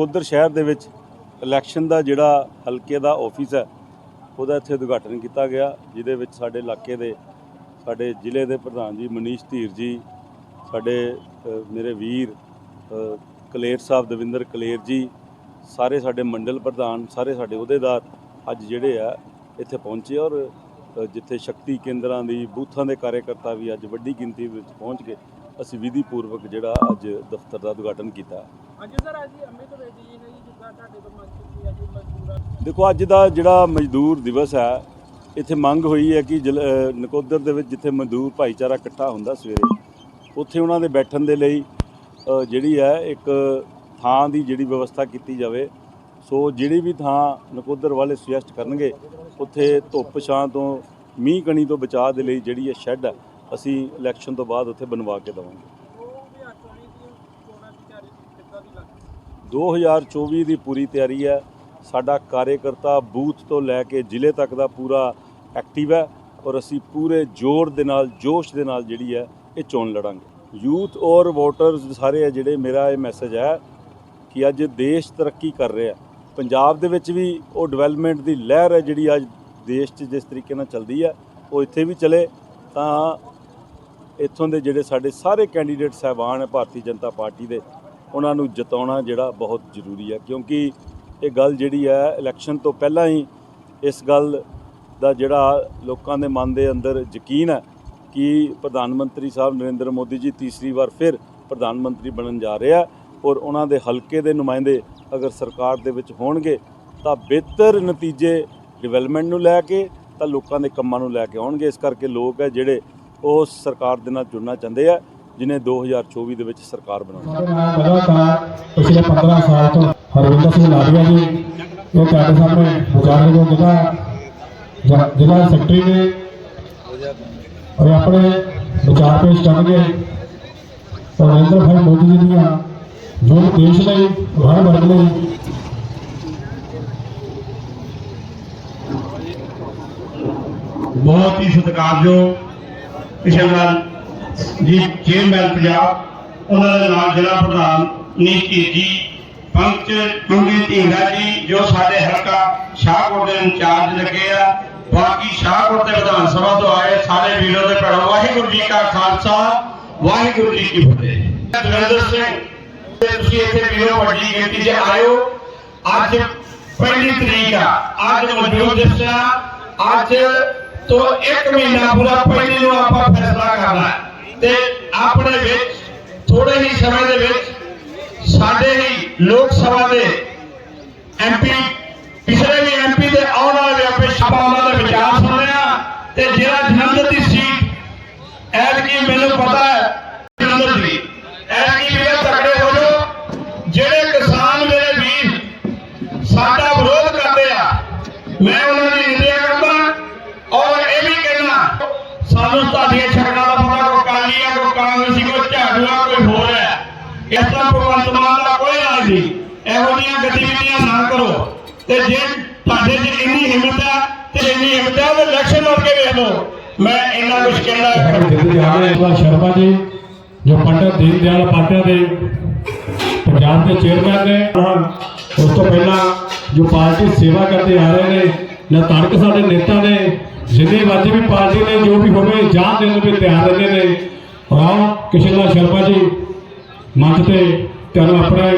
ਨਕੋਦਰ ਸ਼ਹਿਰ ਦੇ ਵਿੱਚ ਇਲੈਕਸ਼ਨ ਦਾ ਜਿਹੜਾ ਹਲਕੇ ਦਾ ਆਫਿਸ ਹੈ, ਉਹਦਾ ਇੱਥੇ ਉਦਘਾਟਨ ਕੀਤਾ ਗਿਆ, ਜਿਹਦੇ ਵਿੱਚ ਸਾਡੇ ਇਲਾਕੇ ਦੇ, ਸਾਡੇ ਜ਼ਿਲ੍ਹੇ ਦੇ ਪ੍ਰਧਾਨ ਜੀ ਮਨੀਸ਼ ਧੀਰ ਜੀ, ਸਾਡੇ ਮੇਰੇ ਵੀਰ ਕਲੇਰ ਸਾਹਿਬ ਦਵਿੰਦਰ ਕਲੇਰ ਜੀ, ਸਾਰੇ ਸਾਡੇ ਮੰਡਲ ਪ੍ਰਧਾਨ, ਸਾਰੇ ਸਾਡੇ ਅਹੁਦੇਦਾਰ ਅੱਜ ਜਿਹੜੇ ਆ, ਇੱਥੇ ਪਹੁੰਚੇ ਔਰ ਜਿੱਥੇ ਸ਼ਕਤੀ ਕੇਂਦਰਾਂ ਦੀ, ਬੂਥਾਂ ਦੇ ਕਾਰਜਕਰਤਾ ਵੀ ਅੱਜ ਵੱਡੀ ਗਿਣਤੀ ਵਿੱਚ ਪਹੁੰਚ ਕੇ ਅਸੀਂ ਵਿਧੀ ਪੂਰਵਕ ਜਿਹੜਾ ਅੱਜ ਦਫ਼ਤਰ ਦਾ ਉਦਘਾਟਨ ਕੀਤਾ। ਦੇਖੋ, ਅੱਜ ਦਾ ਜਿਹੜਾ ਮਜ਼ਦੂਰ ਦਿਵਸ ਹੈ, ਇੱਥੇ ਮੰਗ ਹੋਈ ਹੈ ਕਿ ਜਲ- ਨਕੋਦਰ ਦੇ ਵਿੱਚ ਜਿੱਥੇ ਮਜ਼ਦੂਰ ਭਾਈਚਾਰਾ ਇਕੱਠਾ ਹੁੰਦਾ ਸਵੇਰੇ, ਉੱਥੇ ਉਹਨਾਂ ਦੇ ਬੈਠਣ ਦੇ ਲਈ ਜਿਹੜੀ ਹੈ ਇੱਕ ਥਾਂ ਦੀ ਜਿਹੜੀ ਵਿਵਸਥਾ ਕੀਤੀ ਜਾਵੇ। ਸੋ ਜਿਹੜੀ ਵੀ ਥਾਂ ਨਕੋਦਰ ਵਾਲੇ ਸੁਜੈਸਟ ਕਰਨਗੇ, ਉੱਥੇ ਧੁੱਪ ਛਾਂ ਤੋਂ ਮੀਂਹ ਕਣੀ ਤੋਂ ਬਚਾਅ ਦੇ ਲਈ ਜਿਹੜੀ ਇਹ ਸ਼ੈੱਡ ਹੈ, ਅਸੀਂ ਇਲੈਕਸ਼ਨ ਤੋਂ ਬਾਅਦ ਉੱਥੇ ਬਣਵਾ ਕੇ ਦੇਵਾਂਗੇ ਉਹ ਵੀ ਅੱਜ ਚੋਣੀ ਦੀ ਚੋਣਾਂ ਦੀ ਤਿਆਰੀ ਕਿੱਦਾਂ ਦੀ ਲੱਗ 2024 ਦੀ ਪੂਰੀ ਤਿਆਰੀ ਹੈ। ਸਾਡਾ ਕਾਰਜਕਰਤਾ ਬੂਥ ਤੋਂ ਲੈ ਕੇ ਜ਼ਿਲ੍ਹੇ ਤੱਕ ਦਾ ਪੂਰਾ ਐਕਟਿਵ ਹੈ ਔਰ ਅਸੀਂ ਪੂਰੇ ਜ਼ੋਰ ਦੇ ਨਾਲ, ਜੋਸ਼ ਦੇ ਨਾਲ ਜਿਹੜੀ ਹੈ ਇਹ ਚੋਣ ਲੜਾਂਗੇ। ਯੂਥ ਔਰ ਵੋਟਰਸ ਸਾਰੇ ਹੈ ਜਿਹੜੇ ਮੇਰਾ ਇਹ ਮੈਸੇਜ ਹੈ ਕਿ ਅੱਜ ਦੇਸ਼ ਤਰੱਕੀ ਕਰ ਰਿਹਾ ਪੰਜਾਬ ਦੇ ਵਿੱਚ ਵੀ ਉਹ ਡਿਵੈਲਪਮੈਂਟ ਦੀ ਲਹਿਰ ਹੈ ਜਿਹੜੀ ਅੱਜ ਦੇਸ਼ 'ਚ ਜਿਸ ਤਰੀਕੇ ਨਾਲ ਚੱਲਦੀ ਹੈ, ਉਹ ਇੱਥੇ ਵੀ ਚੱਲੇ ਤਾਂ ਇੱਥੋਂ ਦੇ ਜਿਹੜੇ ਸਾਡੇ ਸਾਰੇ ਕੈਂਡੀਡੇਟ ਸਹਿਬਾਨ ਹੈ ਭਾਰਤੀ ਜਨਤਾ ਪਾਰਟੀ ਦੇ ਉਹਨਾਂ ਨੂੰ ਜਿਤਾਉਣਾ ਜਿਹੜਾ ਬਹੁਤ ਜ਼ਰੂਰੀ ਹੈ, ਕਿਉਂਕਿ ਇਹ ਗੱਲ ਜਿਹੜੀ ਹੈ ਇਲੈਕਸ਼ਨ ਤੋਂ ਪਹਿਲਾਂ ਹੀ ਇਸ ਗੱਲ ਦਾ ਜਿਹੜਾ ਲੋਕਾਂ ਦੇ ਮਨ ਦੇ ਅੰਦਰ ਯਕੀਨ ਹੈ ਕਿ ਪ੍ਰਧਾਨ ਮੰਤਰੀ ਸਾਹਿਬ ਨਰਿੰਦਰ ਮੋਦੀ ਜੀ ਤੀਸਰੀ ਵਾਰ ਫਿਰ ਪ੍ਰਧਾਨ ਮੰਤਰੀ ਬਣਨ ਜਾ ਰਿਹਾ ਔਰ ਉਹਨਾਂ ਦੇ ਹਲਕੇ ਦੇ ਨੁਮਾਇੰਦੇ ਅਗਰ ਸਰਕਾਰ ਦੇ ਵਿੱਚ ਹੋਣਗੇ, ਤਾਂ ਬਿਹਤਰ ਨਤੀਜੇ ਡਿਵੈਲਪਮੈਂਟ ਨੂੰ ਲੈ ਕੇ ਤਾਂ ਲੋਕਾਂ ਦੇ ਕੰਮਾਂ ਨੂੰ ਲੈ ਕੇ ਆਉਣਗੇ। ਇਸ ਕਰਕੇ ਲੋਕ ਹੈ ਜਿਹੜੇ ਉਹ ਸਰਕਾਰ ਦੇ ਨਾਲ ਜੁੜਨਾ ਚਾਹੁੰਦੇ ਆ। ਜਿਨੇ 2024 ਦੇ ਵਿੱਚ ਸਰਕਾਰ ਬਣਾਉਣੀ ਨਾਲ ਲਗਾਤਾਰ ਪਿਛਲੇ 15 ਸਾਲ ਤੋਂ ਹਰਵਿੰਦਰ ਸਿੰਘ ਲਾਡੀਆ ਜੀ ਇਹ ਤੁਹਾਡੇ ਸਾਹਮਣੇ ਜ਼ਿਲ੍ਹਾ ਜ- ਜ਼ਿਲ੍ਹਾ ਸੈਕਟਰੀ ਨੇ ਔਰ ਆਪਣੇ ਵਿਚਾਰ ਪੇਸ਼ ਕਰਨਗੇ ਔਰ ਨਰਿੰਦਰ ਭਾਈ ਮੋਦੀ ਜੀ ਦੀਆਂ ਜੋ ਦੇਸ਼ ਲਈ ਹਰ ਵਰਗ ਲਈ। ਬਹੁਤ ਹੀ ਸਤਿਕਾਰਯੋਗ ਲਾਲ ਜੀ ਚੇਅਰਮੈਨ ਪੰਜਾਬ। ਉਹਨਾਂ ਦੇ ਨਾਲ ਜ਼ਿਲ੍ਹਾ ਪ੍ਰਧਾਨ ਨੀਤੀ ਜੀ। ਪੰਚ ਚੁੰਗੀ ਢੀਂਗਾ ਜੀ, ਜੋ ਸਾਡੇ ਹਲਕਾ ਸ਼ਾਹਕੋਟ ਦੇ ਇੰਚਾਰਜ ਲੱਗੇ ਆ। ਬਾਕੀ ਸ਼ਾਹਕੋਟ ਦੇ ਵਿਧਾਨ ਸਭਾ ਤੋਂ ਆਏ ਸਾਰੇ ਵੀਰੋ ਦੇ ਭੈਣੋ, ਵਾਹਿਗੁਰੂ ਜੀ ਕਾ ਖਾਲਸਾ, ਵਾਹਿਗੁਰੂ ਜੀ ਕੀ ਫਤਿਹ। ਦਵਿੰਦਰ ਸਿੰਘ, ਤੁਸੀਂ ਇੱਥੇ ਵੀਰੋ ਵੱਡੀ ਗਿਣਤੀ 'ਚ ਆਇਓ। ਅੱਜ ਪਹਿਲੀ ਤਰੀਕ ਆ। ਅੱਜ ਮੌਜੂਦ ਦਿਸਾ ਅੱਜ ਤੋਂ ਇੱਕ ਮਹੀਨਾ ਪੂਰਾ ਪਹਿਲੇ ਨੂੰ ਆਪਾਂ ਫੈਸਲਾ ਕਰਨਾ ਹੈ। ਤੇ ਆਪਣੇ ਵਿੱਚ ਥੋੜੇ ਹੀ ਸਮੇਂ ਦੇ ਵਿੱਚ, ਸਾਡੇ ਹੀ ਲੋਕ ਸਭਾ ਦੇ ਐਮਪੀ ਪਿਛਲੇ ਵੀ ਐਮਪੀ ਦੇ ਆਉਣ ਵਾਲੇ ਆਪੇ ਛਾਪਾ ਉਹਨਾਂ ਦੇ ਵਿਚਾਰ ਸੁਣ ਤੇ ਜਿਹੜਾ ਜਲੰਧਰ ਦੀ ਸੀਟ, ਐਤਕੀ ਮੈਨੂੰ ਪਤਾ ਹੈ, ਜਲੰਧਰ ਦੀ, ਐਤਕੀ ਵੀ ਤਕੜੇ ਹੋ ਜਾਓ, ਜਿਹੜੇ ਕਿਸਾਨ ਮੇਰੇ ਵੀਰ ਸਾਡਾ ਵਿਰੋਧ ਕਰਦੇ ਆ, ਮੈਂ ਉਹਨਾਂ ਦੀ ਨਿੰਦਿਆ ਕਰਦਾ ਔਰ ਇਹ ਵੀ ਕਹਿਣਾ ਸਾਨੂੰ ਤੁਹਾਡੀਆਂ ਛੱਡਾਂ ਦਾ ਪਤਾ ਕੋਈ ਕਾਲੀ ਆ ਕੋਈ ਕਾਂਗਰਸੀ ਕੋਈ ਝਾੜੂ ਆ ਕੋਈ ਹੋਰ ਹੈ ਇਸ ਤਰ੍ਹਾਂ ਭਗਵੰਤ ਮਾਨ ਦਾ ਕੋਈ ਰਾਜ ਨਹੀਂ ਇਹੋ ਜਿਹੀਆਂ ਗਤੀਵਿਧੀਆਂ ਨਾ ਕਰੋ ਤੇ ਜੇ ਤੁਹਾਡੇ 'ਚ ਇੰਨੀ ਹਿੰਮਤ ਆ ਤੇ ਇੰਨੀ ਹਿੰਮਤ ਆ ਤਾਂ ਇਲੈਕਸ਼ਨ ਲੜ ਕੇ ਵੇਖ ਲਓ। ਮੈਂ ਇੰਨਾ ਕੁਝ ਕਹਿਣਾ ਸ਼ਰਮਾ ਜੀ, ਜੋ ਪੰਡਤ ਦੀਨ ਦਿਆਲ ਪਾਟਿਆ ਦੇ ਪੰਜਾਬ ਦੇ ਚੇਅਰਮੈਨ ਨੇ, ਉਸ ਤੋਂ ਪਹਿਲਾਂ ਜੋ ਪਾਰਟੀ ਸੇਵਾ ਕਰਦੇ ਆ ਰਹੇ ਨੇ, ਨਾ ਤੜਕ ਸਾਡੇ ਨੇਤਾ ਨੇ, ਜਿੰਨੇ ਵਾਜੇ ਵੀ ਪਾਰਟੀ ਨੇ, ਜੋ ਵੀ ਹੋਵੇ ਜਾਨ ਦੇਣ ਨੂੰ ਵੀ ਤਿਆਰ ਰਹਿੰਦੇ ਨੇ। ਔਰ ਆਓ, ਕਿਸ਼ਨ ਸ਼ਰਮਾ ਜੀ, ਮੰਚ ਤੇ ਤੁਹਾਨੂੰ ਆਪਣੇ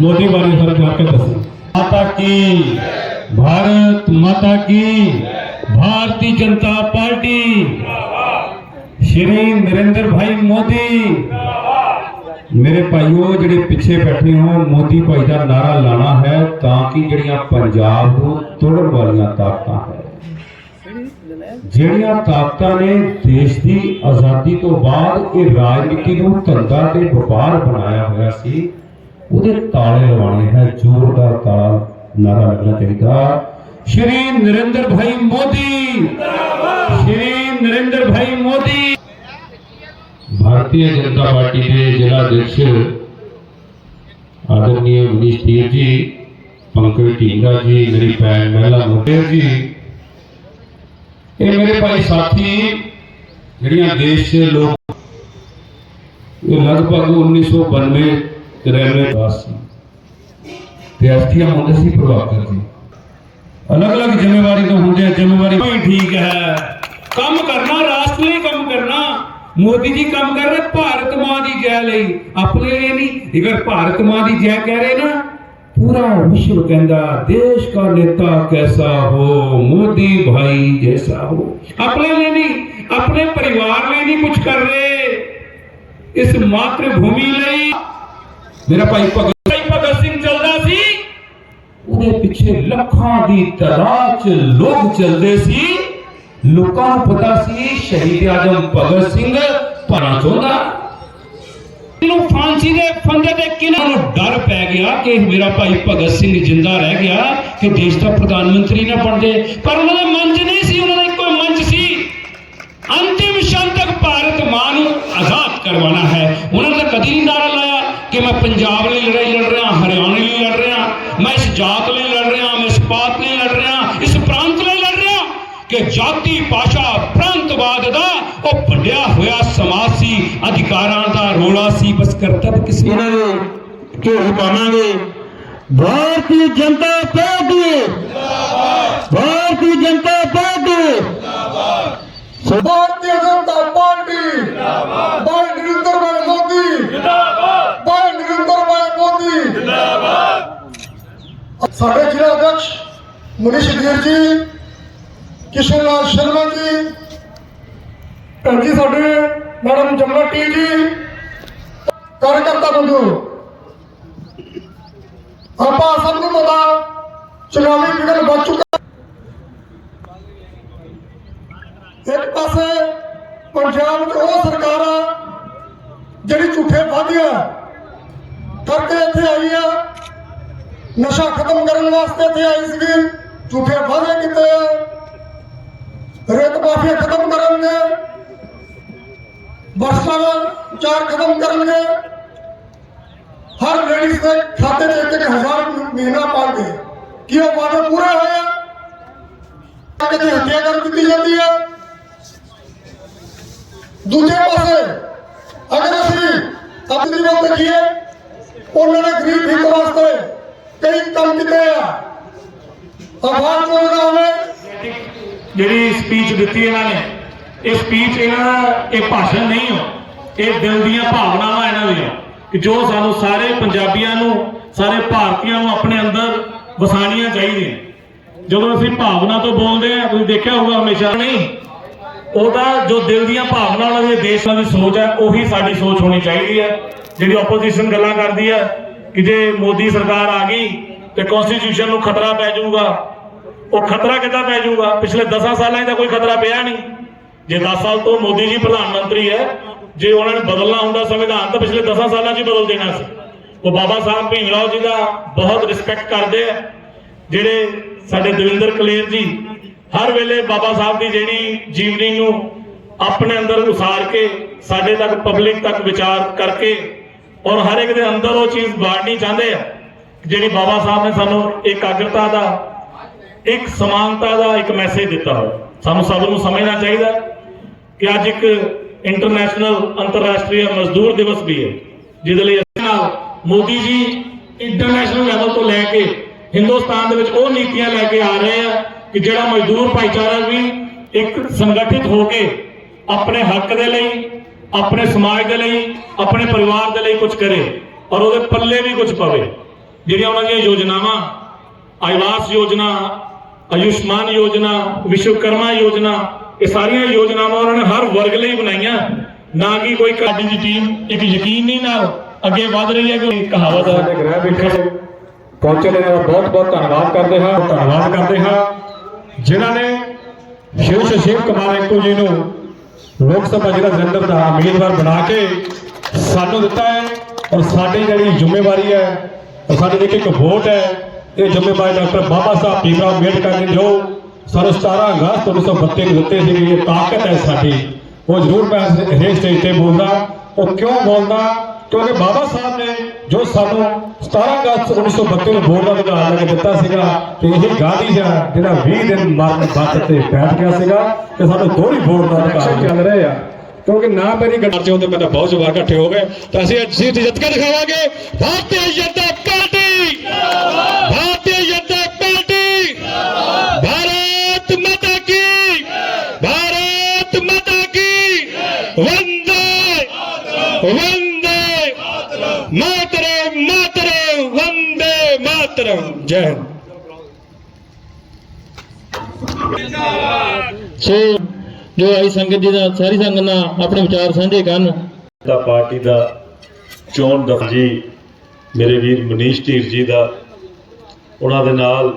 ਮੋਦੀ ਬਾਰੇ ਸਰ ਜਾ ਕੇ ਦੱਸੋ। ਮਾਤਾ ਕੀ ਭਾਰਤ ਮਾਤਾ ਕੀ ਭਾਰਤੀ ਜਨਤਾ ਪਾਰਟੀ ਸ਼੍ਰੀ ਨਰਿੰਦਰ ਭਾਈ ਮੋਦੀ ਮੇਰੇ ਭਾਈਓ ਜਿਹੜੇ ਪਿੱਛੇ ਬੈਠੇ ਹੋ ਮੋਦੀ ਭਾਈ ਦਾ ਨਾਰਾ ਲਾਣਾ ਹੈ ਤਾਂ ਕਿ ਜਿਹੜੀਆਂ ਪੰਜਾਬ ਨੂੰ ਤੋੜਨ ਵਾਲੀਆਂ ਤਾਕਤਾਂ ਹੈ ਜਿਹੜੀਆਂ ਤਾਕਤਾਂ ਨੇ ਦੇਸ਼ ਦੀ ਆਜ਼ਾਦੀ ਤੋਂ ਬਾਅਦ ਇਹ ਰਾਜਨੀਤੀ ਨੂੰ ਧੰਦਾ ਤੇ ਵਪਾਰ ਬਣਾਇਆ ਹੋਇਆ ਸੀ ਉਹਦੇ ਤਾਲੇ ਲਵਾਣੇ ਹੈ ਜ਼ੋਰਦਾਰ ਤਾਲਾ ਨਾਰਾ ਲੱਗਣਾ ਚਾਹੀਦਾ ਸ਼੍ਰੀ ਨਰਿੰਦਰ ਭਾਈ ਮੋਦੀ ਸ਼੍ਰੀ ਨਰਿੰਦਰ ਭਾਈ ਮੋਦੀ भारतीय जनता पार्टी के जिला अध्यक्ष आदरणीय मनीष तीर जी पंकज ढींगा जी मेरी भैन महिला मुटेर जी ਇਹ ਮੇਰੇ ਭਾਈ ਸਾਥੀ ਜਿਹੜੀਆਂ ਦੇਸ਼ ਦੇ ਲੋਕ ਇਹ ਲਗਭਗ ਤੇ ਰੈਮਰੇ ਦਾਸ ਸੀ। ਤੇ ਐਸਟੀਐਮ ਹੁੰਦੇ ਸੀ ਪ੍ਰਭਾਕਰ ਜੀ। ਅਲੱਗ-ਅਲੱਗ ਜ਼ਿੰਮੇਵਾਰੀ ਤੋਂ ਹੁੰਦੇ ਆ, ਜ਼ਿੰਮੇਵਾਰੀ ਵੀ ਠੀਕ ਹੈ। ਕੰਮ ਕਰਨਾ ਰਾਸ਼ਟਰ ਲਈ ਕੰਮ ਕਰਨਾ। ਮੋਦੀ ਜੀ ਕੰਮ ਕਰ ਰਹੇ ਭਾਰਤ ਮਾਂ ਦੀ ਜੈ ਲਈ। ਆਪਣੇ ਲਈ ਨਹੀਂ ਅਗਰ ਭਾਰਤ ਮਾਂ ਦੀ ਜੈ ਕਹਿ ਰਹੇ ਨਾ, ਪੂਰਾ ਵਿਸ਼ਵ ਕਹਿੰਦਾ, ਦੇਸ਼ ਦਾ ਨੇਤਾ ਕੈਸਾ ਹੋ? ਮੋਦੀ ਭਾਈ ਜੈਸਾ ਹੋ। ਆਪਣੇ ਲਈ ਨਹੀਂ, ਆਪਣੇ ਪਰਿਵਾਰ ਲਈ ਨਹੀਂ ਕੁਝ ਕਰ ਰਹੇ। ਇਸ ਮਾਤਰ ਭੂਮੀ ਲਈ ਮੇਰਾ ਭਾਈ ਭਗਤ ਭਾਈ ਭਗਤ ਸਿੰਘ ਚੱਲਦਾ ਸੀ ਉਹਦੇ ਪਿੱਛੇ ਲੱਖਾਂ ਦੀ ਤਾਦਾਦ ਚ ਲੋਕ ਚੱਲਦੇ ਸੀ ਲੋਕਾਂ ਨੂੰ ਪਤਾ ਸੀ ਸ਼ਹੀਦ ਆਜ਼ਮ ਭਗਤ ਸਿੰਘ ਭਾਰਤ ਚਾਹੁੰਦਾ ਨੂੰ ਫਾਂਸੀ ਦੇ ਫੰਦੇ ਤੇ ਕਿਨਾਂ ਨੂੰ ਡਰ ਪੈ ਗਿਆ ਕਿ ਮੇਰਾ ਭਾਈ ਭਗਤ ਸਿੰਘ ਜਿੰਦਾ ਰਹਿ ਗਿਆ ਕਿ ਦੇਸ਼ ਦਾ ਪ੍ਰਧਾਨ ਮੰਤਰੀ ਨਾ ਬਣ ਜਾਏ ਪਰ ਉਹਨਾਂ ਦੇ ਮਨ 'ਚ ਨਹੀਂ ਸੀ ਉਹਨਾਂ ਦਾ ਇੱਕੋ ਮੰਚ ਸੀ ਅੰਤਿਮ ਸ਼ਾਮ ਤੱਕ ਭਾਰਤ ਮਾਂ ਨੂੰ ਆਜ਼ਾਦ ਕਰਵਾਉਣਾ ਹੈ ਉਹਨਾਂ ਨੇ ਕਦੀ ਨਹੀਂ ਨਾਰਾ ਲਾਇਆ ਕਿ ਮੈਂ ਪੰਜਾਬ ਲਈ ਲੜਾਈ ਲੜ ਰਿਹਾ ਹਰਿਆਣਾ ਲਈ ਲੜ ਰਿਹਾ ਮੈਂ ਇਸ ਜਾਤ ਲਈ ਲੜ ਰਿਹਾ ਮੈਂ ਇਸ ਪਾਤ ਲਈ ਲੜ ਰਿਹਾ ਇਸ ਪ੍ਰਾਂਤ ਲਈ ਲੜ ਰਿਹਾ ਕਿ ਜਾਤੀ ਭਾਸ਼ਾ ਪ੍ਰਾਂਤਵਾਦ ਦਾ ਉਹ ਵੱਡਿਆ ਹੋਇਆ ਸਮਾਜ ਸੀ ਅਧਿਕਾਰਾਂ ਦਾ ਰੋਲਾ ਸੀ ਬਸ ਕਰਤੱਵ ਕਿਸੇ ਇਹਨਾਂ ਦੇ ਢੋਲ ਪਾਵਾਂਗੇ। ਭਾਰਤੀ ਜਨਤਾ ਪਾਰਟੀ। ਜਿੰਦਾਬਾਦ ਭਾਰਤੀ ਜਨਤਾ ਪਾਰਟੀ। ਜਿੰਦਾਬਾਦ ਭਾਰਤੀ ਜਨਤਾ ਪਾਰਟੀ। ਜਿੰਦਾਬਾਦ ਭਾਈ ਨਰਿੰਦਰ ਮੋਦੀ। ਜਿੰਦਾਬਾਦ ਭਾਈ ਨਰਿੰਦਰ ਭਾਈ ਮੋਦੀ ਜਿੰਦਾਬਾਦ। ਸਾਡੇ ਜ਼ਿਲ੍ਹਾ ਅਧਿਕਸ਼ ਮਨੀਸ਼ ਧੀਰ ਜੀ ਕਿਸ਼ਨ ਲਾਲ ਸ਼ਰਮਾ ਜੀ, ਭੈਣ ਜੀ ਸਾਡੇ ਮੈਡਮ ਜਮਨਾ ਟੀ ਜੀ, ਕਾਰਜਕਰਤਾ ਬੰਧੂ ਆਪਾਂ ਸਭ ਨੂੰ ਪਤਾ ਚੁਣਾਵੀ ਵਿਗਨ ਵੱਧ ਚੁੱਕਾ ਇੱਕ ਪਾਸੇ ਪੰਜਾਬ 'ਚ ਉਹ ਸਰਕਾਰ ਆ ਜਿਹੜੀ ਝੂਠੇ ਵਾਅਦਿਆਂ ਕਰਕੇ ਇੱਥੇ ਆਈ ਆ ਨਸ਼ਾ ਖਤਮ ਕਰਨ ਵਾਸਤੇ ਇੱਥੇ ਆਈ ਸੀਗੀ ਝੂਠੇ ਵਾਅਦੇ ਕੀਤੇ ਆ ਰੇਤ ਮਾਫੀਆ ਖਤਮ ਕਰਨਗੇ ਭ੍ਰਸ਼ਟਾਚਾਰ ਖਤਮ ਕਰਨਗੇ ਹਰ ਲੇਡੀਜ਼ ਦੇ ਖਾਤੇ 'ਚ ਇੱਕ ਇੱਕ ਹਜ਼ਾਰ ਮਹੀਨਾ ਪਾਉਂਗੇ ਕੀ ਉਹ ਵਾਅਦੇ ਪੂਰੇ ਹੋਏ ਆ ਕਿਤੇ ਹੱਤਿਆ ਕਰ ਦਿੱਤੀ ਜਾਂਦੀ ਆ ਦੂਜੇ ਪਾਸੇ ਅਗਰ ਅਸੀਂ ਆਪਣੀ ਵੱਲ ਦੇਖੀਏ ਉਹਨਾਂ ਨੇ ਗਰੀਬ ਹਿੱਤ ਵਾਸਤੇ ਕਈ ਕੰਮ ਕੀਤੇ ਆ। ਆਵਾਜ਼ ਬੋਲਣਾ ਹੋਵੇ ਜਿਹੜੀ ਸਪੀਚ ਦਿੱਤੀ ਇਹਨਾਂ ਨੇ, ਇਹ ਸਪੀਚ ਇਹਨਾਂ ਦਾ, ਇਹ ਭਾਸ਼ਣ ਨਹੀਂ ਹੋ ਇਹ ਦਿਲ ਦੀਆਂ ਭਾਵਨਾਵਾਂ ਇਹਨਾਂ ਦੀਆਂ ਕਿ ਜੋ ਸਾਨੂੰ ਸਾਰੇ ਪੰਜਾਬੀਆਂ ਨੂੰ, ਸਾਰੇ ਭਾਰਤੀਆਂ ਨੂੰ ਆਪਣੇ ਅੰਦਰ ਵਸਾਣੀਆਂ ਚਾਹੀਦੀਆਂ। ਜਦੋਂ ਅਸੀਂ ਭਾਵਨਾ ਤੋਂ ਬੋਲਦੇ ਆ ਤੁਸੀਂ ਦੇਖਿਆ ਹੋਊਗਾ ਹਮੇਸ਼ਾ ਨਹੀਂ, ਉਹਦਾ ਜੋ ਦਿਲ ਦੀਆਂ ਭਾਵਨਾ ਉਹਨਾਂ ਦੇ ਦੇਸ਼ਾਂ ਦੀ ਸੋਚ ਹੈ, ਉਹੀ ਸਾਡੀ ਸੋਚ ਹੋਣੀ ਚਾਹੀਦੀ ਹੈ। ਜਿਹੜੀ ਆਪੋਜੀਸ਼ਨ ਗੱਲਾਂ ਕਰਦੀ ਹੈ ਕਿ ਜੇ ਮੋਦੀ ਸਰਕਾਰ ਆ ਗਈ ਤੇ ਕਨਸਟੀਟਿਊਸ਼ਨ ਨੂੰ ਖਤਰਾ ਪੈ ਜਾਊਗਾ। ਉਹ ਖਤਰਾ ਕਿੱਦਾਂ ਪੈ ਜਾਊਗਾ? ਪਿਛਲੇ 10 ਸਾਲਾਂ 'ਚ ਤਾਂ ਕੋਈ ਖਤਰਾ ਪਿਆ ਨਹੀਂ। ਜੇ 10 ਸਾਲ ਤੋਂ ਮੋਦੀ ਜੀ ਪ੍ਰਧਾਨ ਮੰਤਰੀ ਹੈ, ਜੇ ਉਹਨਾਂ ਨੇ ਬਦਲਣਾ ਹੁੰਦਾ ਸੰਵਿਧਾਨ, ਤਾਂ ਪਿਛਲੇ 10 ਸਾਲਾਂ 'ਚ ਹੀ ਬਦਲ ਦੇਣਾ ਸੀ। ਉਹ ਬਾਬਾ ਸਾਹਿਬ ਭੀਮ ਰਾਓ ਜੀ ਦਾ ਬਹੁਤ ਰਿਸਪੈਕਟ ਕਰਦੇ ਆ। ਜਿਹੜੇ ਸਾਡੇ ਦਵਿੰਦਰ ਕਲੇਰ ਜੀ, ਹਰ ਵੇਲੇ ਬਾਬਾ ਸਾਹਿਬ ਦੀ ਜਿਹੜੀ ਜੀਵਨੀ ਨੂੰ ਆਪਣੇ ਅੰਦਰ ਉਸਾਰ ਕੇ, ਸਾਡੇ ਤੱਕ ਪਬਲਿਕ ਤੱਕ ਵਿਚਾਰ ਕਰਕੇ ਔਰ ਹਰ ਇੱਕ ਦੇ ਅੰਦਰ ਉਹ ਚੀਜ਼ ਬਾੜਨੀ ਚਾਹੁੰਦੇ ਆ, ਜਿਹੜੀ ਬਾਬਾ ਸਾਹਿਬ ਨੇ ਸਾਨੂੰ ਇਕਾਗਰਤਾ ਦਾ, ਇੱਕ ਸਮਾਨਤਾ ਦਾ ਇੱਕ ਮੈਸੇਜ ਦਿੱਤਾ ਹੋਇਆ। ਸਾਨੂੰ ਸਭ ਨੂੰ ਸਮਝਣਾ ਚਾਹੀਦਾ ਕਿ ਅੱਜ ਇੱਕ ਇੰਟਰਨੈਸ਼ਨਲ ਅੰਤਰਰਾਸ਼ਟਰੀ ਮਜ਼ਦੂਰ ਦਿਵਸ ਵੀ ਹੈ, ਜਿਹਦੇ ਲਈ ਨਾਲ ਮੋਦੀ ਜੀ ਇੰਟਰਨੈਸ਼ਨਲ ਲੈਵਲ ਤੋਂ ਲੈ ਕੇ ਹਿੰਦੁਸਤਾਨ ਦੇ ਵਿੱਚ ਉਹ ਨੀਤੀਆਂ ਲੈ ਕੇ ਆ ਰਹੇ ਆ ਕਿ ਜਿਹੜਾ ਮਜ਼ਦੂਰ ਭਾਈਚਾਰਾ ਵੀ ਇੱਕ ਸੰਗਠਿਤ ਹੋ ਕੇ ਆਪਣੇ ਹੱਕ ਦੇ ਲਈ ਆਪਣੇ ਸਮਾਜ ਦੇ ਲਈ ਆਪਣੇ ਪਰਿਵਾਰ ਦੇ ਲਈ ਕੁਝ ਕਰੇ ਔਰ ਉਹਦੇ ਪੱਲੇ ਵੀ ਕੁਝ ਪਵੇ। ਜਿਹੜੀਆਂ ਉਹਨਾਂ ਦੀਆਂ ਯੋਜਨਾਵਾਂ ਆਯਾਸ ਯੋਜਨਾ ਆਯੁਸ਼ਮਾਨ ਯੋਜਨਾ ਵਿਸ਼ਵਕਰਮਾ ਯੋਜਨਾ ਇਹ ਸਾਰੀਆਂ ਯੋਜਨਾਵਾਂ ਉਹਨਾਂ ਨੇ ਹਰ ਵਰਗ ਲਈ ਬਣਾਈਆਂ। ਨਾ ਕਿ ਕੋਈ ਸਾਡੀ ਦੀ ਟੀਮ ਇੱਕ ਯਕੀਨੀ ਨਾਲ ਅੱਗੇ ਵਧ ਰਹੀ ਹੈ ਕਿ ਕਹਾਵਤ ਸਾਡੇ ਹੈ ਗ੍ਰਹਿ ਬੈਠੇ ਪਹੁੰਚੇ ਨੇ ਬਹੁਤ ਬਹੁਤ ਧੰਨਵਾਦ ਕਰਦੇ ਹਾਂ। ਧੰਨਵਾਦ ਕਰਦੇ ਹਾਂ। ਜਿਨ੍ਹਾਂ ਨੇ ਸ਼ਿਵ ਸ਼ਸ਼ੀਰ ਕੁਮਾਰ ਰਿੰਕੂ ਜੀ ਨੂੰ ਲੋਕ ਸਭਾ ਜ਼ਿਲ੍ਹਾ ਜਲੰਧਰ ਦਾ ਉਮੀਦਵਾਰ ਬਣਾ ਕੇ ਸਾਨੂੰ ਦਿੱਤਾ ਹੈ ਔਰ ਸਾਡੀ ਜਿਹੜੀ ਜ਼ਿੰਮੇਵਾਰੀ ਹੈ, ਔਰ ਸਾਡੀ ਇੱਕ ਇੱਕ ਵੋਟ ਹੈ, ਇਹ ਜ਼ਿੰਮੇਵਾਰੀ ਡਾਕਟਰ ਬਾਬਾ ਸਾਹਿਬ ਭੀਮਰਾਓ ਅੰਬੇਡਕਰ ਨੇ ਜੋ ਸਾਨੂੰ 17 ਅਗਸਤ 1932 ਨੂੰ ਦਿੱਤੇ ਸੀ, ਇਹ ਤਾਕਤ ਹੈ ਸਾਡੀ। ਉਹ ਜ਼ਰੂਰ ਮੈਂ ਇਹ ਸਟੇਜ ਤੇ ਬੋਲਦਾ, ਉਹ ਕਿਉਂ ਬੋਲਦਾ? ਕਿਉਂਕਿ ਬਾਬਾ ਸਾਹਿਬ ਨੇ ਜੋ ਸਾਨੂੰ 17 ਅਗਸਤ 1932 ਨੂੰ ਵੋਟ ਦਾ ਅਧਿਕਾਰ ਲੈ ਕੇ ਦਿੱਤਾ ਸੀਗਾ ਤੇ ਇਹ ਗਾਂਧੀ ਜੀ ਜਿਹੜਾ 20 ਦਿਨ ਮਰਨ ਬੱਤ ਤੇ ਬੈਠ ਗਿਆ ਸੀਗਾ ਤੇ ਸਾਨੂੰ ਦੋਹਰੀ ਵੋਟ ਦਾ ਅਧਿਕਾਰ ਚੱਲ ਰਹੇ ਆ। ਕਿਉਂਕਿ ਨਾ ਮੇਰੀ ਗੱਡੀ ਚੋਂ ਤੇ ਮੇਰੇ ਬਹੁਤ ਜਵਾਨ ਇਕੱਠੇ ਹੋ ਗਏ ਤਾਂ ਅਸੀਂ ਅੱਜ ਸੀਟ ਜਿੱਤ ਕੇ ਦਿਖਾਵਾਂਗੇ ਭਾਰਤੀ ਜਨਤਾ ਪਾਰਟੀ! ਭਾਰਤੀ ਜਨਤਾ ਪਾਰਟੀ ਭਾਰਤ ਮਾਤਾ ਕੀ ਭਾਰਤ ਮਾਤਾ ਕੀ ਵੰਦੇ ਵੰਦੇ ਮਾਤਰਮ ਮਾਤਰਮ ਵੰਦੇ ਮਾਤਰਮ ਜੈ ਸੋ ਜੋ ਆਈ ਸੰਗਤ ਜੀ ਦਾ ਸਾਰੀ ਸੰਗਤ ਨਾਲ ਆਪਣੇ ਵਿਚਾਰ ਸਾਂਝੇ ਕਰਨ ਦਾ ਪਾਰਟੀ ਦਾ ਚੋਣ ਦਫ਼ਤਰ ਜੀ ਮੇਰੇ ਵੀਰ ਮਨੀਸ਼ ਢੀਰ ਜੀ ਦਾ ਉਹਨਾਂ ਦੇ ਨਾਲ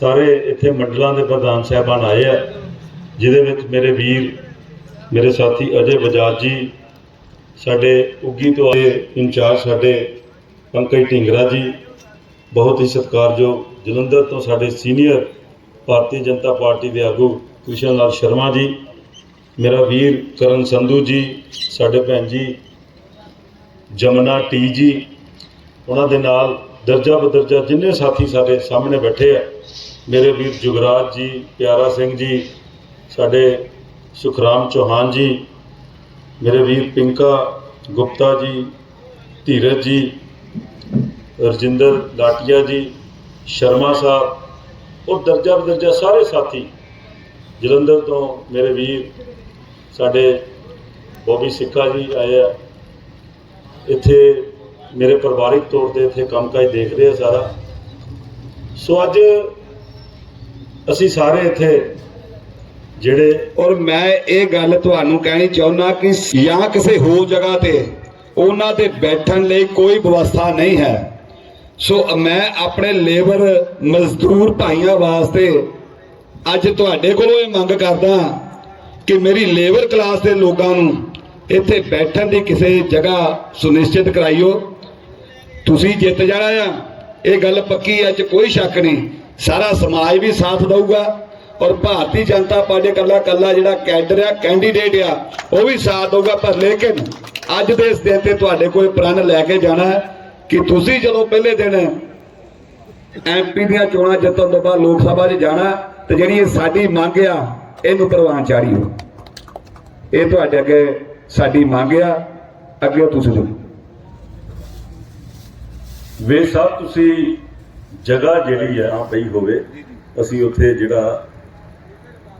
ਸਾਰੇ ਇੱਥੇ ਮੰਡਲਾਂ ਦੇ ਪ੍ਰਧਾਨ ਸਾਹਿਬਾਨ ਆਏ ਆ ਜਿਹਦੇ ਵਿੱਚ ਮੇਰੇ ਵੀਰ ਮੇਰੇ ਸਾਥੀ ਅਜੇ ਬਜਾਜ ਜੀ ਸਾਡੇ ਉੱਗੀ ਤੋਂ ਆਏ ਇੰਚਾਰਜ ਸਾਡੇ ਪੰਕਜ ਢਿੰਗਰਾ ਜੀ, ਬਹੁਤ ਹੀ ਸਤਿਕਾਰਯੋਗ ਜਲੰਧਰ ਤੋਂ ਸਾਡੇ ਸੀਨੀਅਰ ਭਾਰਤੀ ਜਨਤਾ ਪਾਰਟੀ ਦੇ ਆਗੂ ਕ੍ਰਿਸ਼ਨ ਲਾਲ ਸ਼ਰਮਾ ਜੀ, ਮੇਰਾ ਵੀਰ ਕਰਨ ਸੰਧੂ ਜੀ, ਸਾਡੇ ਭੈਣ ਜੀ ਜਮਨਾ ਟੀ ਜੀ, ਉਹਨਾਂ ਦੇ ਨਾਲ ਦਰਜਾ ਬਦਰਜਾ ਜਿੰਨੇ ਸਾਥੀ ਸਾਡੇ ਸਾਹਮਣੇ ਬੈਠੇ ਆ, ਮੇਰੇ ਵੀਰ ਜੁਗਰਾਜ ਜੀ, ਪਿਆਰਾ ਸਿੰਘ ਜੀ, ਸਾਡੇ ਸੁਖਰਾਮ ਚੌਹਾਨ ਜੀ ਮੇਰੇ ਵੀਰ ਪਿੰਕਾ ਗੁਪਤਾ ਜੀ, ਧੀਰਜ ਜੀ, ਰਜਿੰਦਰ ਲਾਟੀਆ ਜੀ, ਸ਼ਰਮਾ ਸਾਹਿਬ, ਉਹ ਦਰਜਾ ਬਦਰਜਾ ਸਾਰੇ ਸਾਥੀ ਜਲੰਧਰ ਤੋਂ ਮੇਰੇ ਵੀਰ, ਸਾਡੇ ਬੋਬੀ ਸਿੱਕਾ ਜੀ ਆਏ ਆ। ਇੱਥੇ ਮੇਰੇ ਪਰਿਵਾਰਿਕ ਤੌਰ ਤੇ ਇੱਥੇ ਕੰਮਕਾਜ ਦੇਖ ਰਹੇ ਆ ਸਾਰਾ। ਸੋ ਅੱਜ ਅਸੀਂ ਸਾਰੇ ਇੱਥੇ ਜਿਹੜੇ ਔਰ ਮੈਂ ਇਹ ਗੱਲ ਤੁਹਾਨੂੰ ਕਹਿਣੀ ਚਾਹੁੰਦਾ ਕਿ ਜਾਂ ਕਿਸੇ ਹੋਰ ਜਗ੍ਹਾ ਤੇ ਉਹਨਾਂ 'ਤੇ ਬੈਠਣ ਲਈ ਕੋਈ ਵਿਵਸਥਾ ਨਹੀਂ ਹੈ। ਸੋ ਮੈਂ ਆਪਣੇ ਲੇਬਰ ਮਜ਼ਦੂਰ ਭਾਈਆਂ ਵਾਸਤੇ ਅੱਜ ਤੁਹਾਡੇ ਕੋਲੋਂ ਇਹ ਮੰਗ ਕਰਦਾ ਕਿ ਮੇਰੀ ਲੇਬਰ ਕਲਾਸ ਦੇ ਲੋਕਾਂ ਨੂੰ ਇੱਥੇ ਬੈਠਣ ਦੀ ਕਿਸੇ ਜਗ੍ਹਾ ਸੁਨਿਸ਼ਚਿਤ ਕਰਾਈਓ। ਤੁਸੀਂ ਜਿੱਤ ਜਾਣਾ ਆ। ਇਹ ਗੱਲ ਪੱਕੀ ਅੱਜ ਕੋਈ ਸ਼ੱਕ ਨਹੀਂ। ਸਾਰਾ ਸਮਾਜ ਵੀ ਸਾਥ ਦਊਗਾ। ਔਰ ਭਾਰਤੀ ਜਨਤਾ ਪਾਰਟੀ ਕੱਲਾ ਕੱਲਾ ਜਿਹੜਾ ਕੈਡਰ ਆ ਕੈਂਡੀਡੇਟ ਆ, ਉਹ ਵੀ ਸਾਥ ਦਊਗਾ। ਪਰ ਲੇਕਿਨ ਅੱਜ ਦੇ ਇਸ ਦਿਨ ਤੇ ਤੁਹਾਡੇ ਕੋਲ ਪ੍ਰਣ ਲੈ ਕੇ ਜਾਣਾ ਹੈ ਕਿ ਤੁਸੀਂ ਜਦੋਂ ਪਹਿਲੇ ਦਿਨ ਐਮਪੀ ਦੀਆਂ ਚੋਣਾਂ ਜਿੱਤਣ ਤੋਂ ਬਾਅਦ ਲੋਕ ਸਭਾ 'ਚ ਜਾਣਾ ਤੇ ਜਿਹੜੀ ਇਹ ਸਾਡੀ ਮੰਗ ਆ, ਇਹਨੂੰ ਪ੍ਰਵਾਨ ਚਾੜੀਓ ਇਹ ਤੁਹਾਡੇ ਅੱਗੇ ਸਾਡੀ ਮੰਗ ਆ। ਅੱਗੇ ਤੁਸੀਂ ਦੇਖੋ ਵੇ ਸਾਹਿਬ, ਤੁਸੀਂ ਜਗ੍ਹਾ ਜਿਹੜੀ ਹੈ ਆ ਪਈ ਹੋਵੇ, ਅਸੀਂ ਉੱਥੇ ਜਿਹੜਾ